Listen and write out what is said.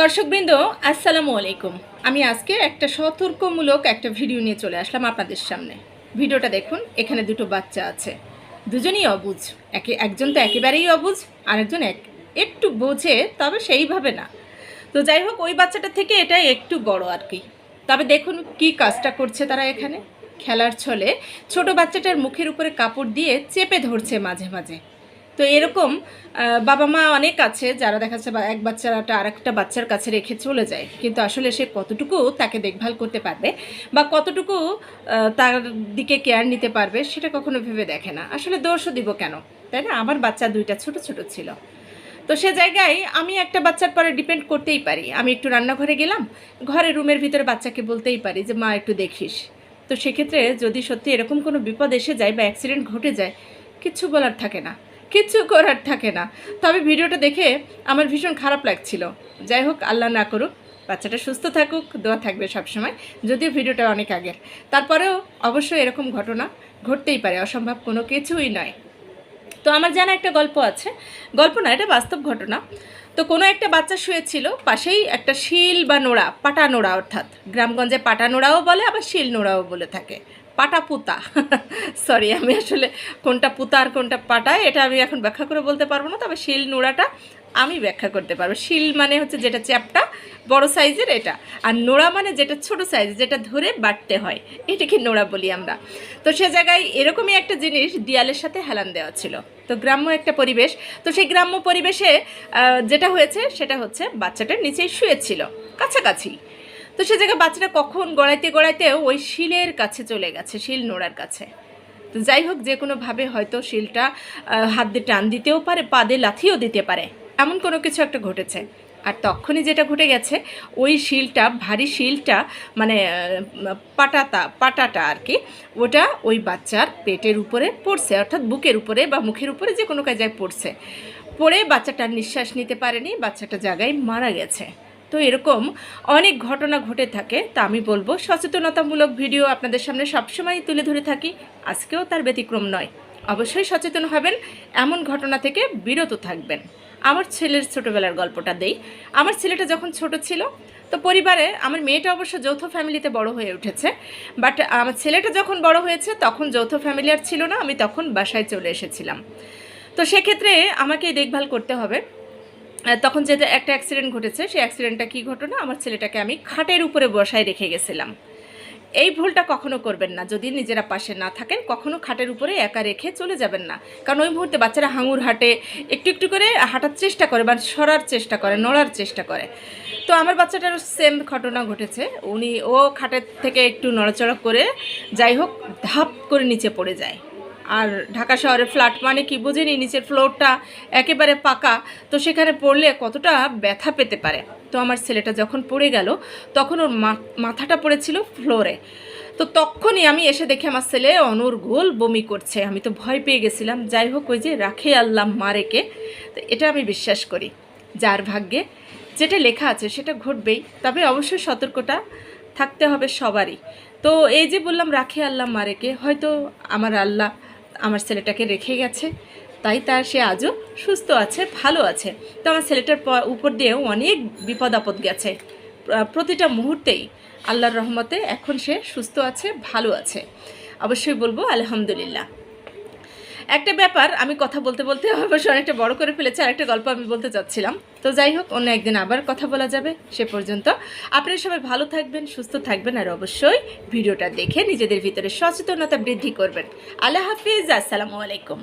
দর্শকবৃন্দ, আসসালামু আলাইকুম। আমি আজকে একটা সতর্কমূলক একটা ভিডিও নিয়ে চলে আসলাম আপনাদের সামনে। ভিডিওটা দেখুন, এখানে দুটো বাচ্চা আছে। দুজনই অবুঝ একে একজন তো একেবারেই অবুঝ আরেকজন এক একটু বোঝে, তবে সেইভাবে না। তো যাই হোক, ওই বাচ্চাটা থেকে এটা একটু বড় আর কি। তবে দেখুন কি কাজটা করছে তারা এখানে। খেলার ছলে ছোট বাচ্চাটার মুখের উপরে কাপড় দিয়ে চেপে ধরছে মাঝে মাঝে। তো এরকম বাবা মা অনেক আছে যারা দেখা যাচ্ছে এক বাচ্চাটা আর একটা বাচ্চার কাছে রেখে চলে যায়। কিন্তু আসলে সে কতটুকু তাকে দেখভাল করতে পারবে বা কতটুকু তার দিকে কেয়ার নিতে পারবে সেটা কখনো ভেবে দেখে না। আসলে দোষও দিব কেন? তাই না? আমার বাচ্চা দুইটা ছোট ছোট ছিল। তো সে জায়গায় আমি একটা বাচ্চার পরে ডিপেন্ড করতেই পারি। আমি একটু রান্নাঘরে গেলাম, ঘরে রুমের ভিতরে বাচ্চাকে বলতেই পারি যে, মা, একটু দেখিস। তো সেক্ষেত্রে যদি সত্যি এরকম কোনো বিপদ এসে যায় বা অ্যাক্সিডেন্ট ঘটে যায় কিচ্ছু বলার থাকে না। কিচ্ছু করার থাকে না। তবে ভিডিওটা দেখে আমার ভীষণ খারাপ লাগছিল। যাই হোক, আল্লাহ না করুক, বাচ্চাটা সুস্থ থাকুক, দোয়া থাকবে সবসময়, যদিও ভিডিওটা অনেক আগের। তারপরেও অবশ্যই এরকম ঘটনা ঘটতেই পারে, অসম্ভব কোনো কিছুই নয়। তো আমার জানা একটা গল্প আছে। গল্প না, এটা বাস্তব ঘটনা। তো কোনো একটা বাচ্চা শুয়েছিল, পাশেই একটা শিল বা নোড়া, পাটা নোড়া অর্থাৎ। গ্রামগঞ্জে পাটা নোড়াও বলে, আবার শিল নোড়াও বলে থাকে। পাটা পুতা। সরি আমি আসলে কোনটা পুতা আর কোনটা পাটা, এটা আমি এখন ব্যাখ্যা করে বলতে পারব না, তবে শিল নোড়াটা আমি ব্যাখ্যা করতে পারব। শিল মানে হচ্ছে যেটা চ্যাপটা, বড় সাইজের এটা, আর নোড়া মানে যেটা ছোট সাইজ যেটা ধরে বাটতে হয়, এটাকে নোড়া বলি আমরা। তো সে জায়গায় এরকমই একটা জিনিস দেয়ালের সাথে হেলান দেওয়া ছিল। তো গ্রাম্য একটা পরিবেশ, তো সেই গ্রাম্য পরিবেশে যেটা হয়েছে সেটা হচ্ছে বাচ্চাটার নিচেই শুয়েছিল, কাছাকাছি। তো সে জায়গায় বাচ্চাটা কখন গড়াইতে গড়াইতে ওই শিলের কাছে চলে গেছে, শিল নোড়ার কাছে। তো যাই হোক, যে কোনোভাবে হয়তো শিলটা হাত দিয়ে টান দিতেও পারে, পা লাথিও দিতে পারে, এমন কোনো কিছু একটা ঘটেছে। আর তখনই যেটা ঘটে গেছে, ওই শিলটা, ভারী শিলটা মানে পাটাতা, পাটাটা আর কি, ওটা ওই বাচ্চার পেটের উপরে পড়ছে, অর্থাৎ বুকের উপরে বা মুখের উপরে যে কোনো কাজায় পড়ছে। পড়ে বাচ্চাটার নিঃশ্বাস নিতে পারেনি, বাচ্চাটা জায়গায় মারা গেছে। তো এরকম অনেক ঘটনা ঘটে থাকে, তা আমি বলব। সচেতনতামূলক ভিডিও আপনাদের সামনে সবসময় তুলে ধরে থাকি, আজকেও তার ব্যতিক্রম নয়। অবশ্যই সচেতন হবেন, এমন ঘটনা থেকে বিরত থাকবেন। আমার ছেলের ছোটোবেলার গল্পটা দেই। আমার ছেলেটা যখন ছোট ছিল, তো পরিবারে আমার মেয়েটা অবশ্য যৌথ ফ্যামিলিতে বড় হয়ে উঠেছে, বাট আমার ছেলেটা যখন বড় হয়েছে, তখন যৌথ ফ্যামিলি আর ছিল না, আমি তখন বাসায় চলে এসেছিলাম। তো সেক্ষেত্রে আমাকেই দেখভাল করতে হবে। তখন যেটা একটা অ্যাক্সিডেন্ট ঘটেছে, সেই অ্যাক্সিডেন্টটা কী ঘটনা? আমার ছেলেটাকে আমি খাটের উপরে বসায় রেখে গেছিলাম। এই ভুলটা কখনো করবেন না। যদি নিজেরা পাশে না থাকেন, কখনো খাটের উপরে একা রেখে চলে যাবেন না। কারণ ওই মুহূর্তে বাচ্চারা হাঙুর হাঁটে, একটু একটু করে হাঁটার চেষ্টা করে বা সরার চেষ্টা করে, নড়ার চেষ্টা করে। তো আমার বাচ্চাটারও সেম ঘটনা ঘটেছে। উনি ও খাটের থেকে একটু নড়াচড়া করে যাই হোক, ধাপ করে নিচে পড়ে যায়। আর ঢাকা শহরে ফ্ল্যাট মানে কি বুঝেনি? নিচের ফ্লোরটা একেবারে পাকা। তো সেখানে পড়লে কতটা ব্যথা পেতে পারে? তো আমার ছেলেটা যখন পড়ে গেল, তখন ওর মাথাটা পড়েছিল ফ্লোরে। তো তখনই আমি এসে দেখি আমার ছেলে অনর্গোল বমি করছে। আমি তো ভয় পেয়ে গেছিলাম। যাই হোক, ওই যে রাখে আল্লাহ মারেকে। তো এটা আমি বিশ্বাস করি। যার ভাগ্যে যেটা লেখা আছে সেটা ঘটবেই। তবে অবশ্যই সতর্কতা থাকতে হবে সবারই। তো এই যে বললাম, রাখে আল্লাহ মারেকে, হয়তো আমার আল্লাহ আমার ছেলেটাকে রেখে গেছে। তাই তার সে আজও সুস্থ আছে, ভালো আছে। তো আমার ছেলেটার উপর দিয়েও অনেক বিপদ আপদ গেছে প্রতিটা মুহূর্তেই আল্লাহর রহমতে এখন সে সুস্থ আছে, ভালো আছে। অবশ্যই বলব, আলহামদুলিল্লাহ। একটা ব্যাপার, আমি কথা বলতে বলতে অবশ্য অনেকটা বড় করে ফেলেছি, আর একটা গল্প আমি বলতে চাচ্ছিলাম। তো যাই হোক, অন্য একদিন আবার কথা বলা যাবে, সে পর্যন্ত। আপনারা সবাই ভালো থাকবেন, সুস্থ থাকবেন, আর অবশ্যই ভিডিওটা দেখে নিজেদের ভিতরে সচেতনতা বৃদ্ধি করবেন। আল্লাহ হাফিজ, আসসালামু আলাইকুম।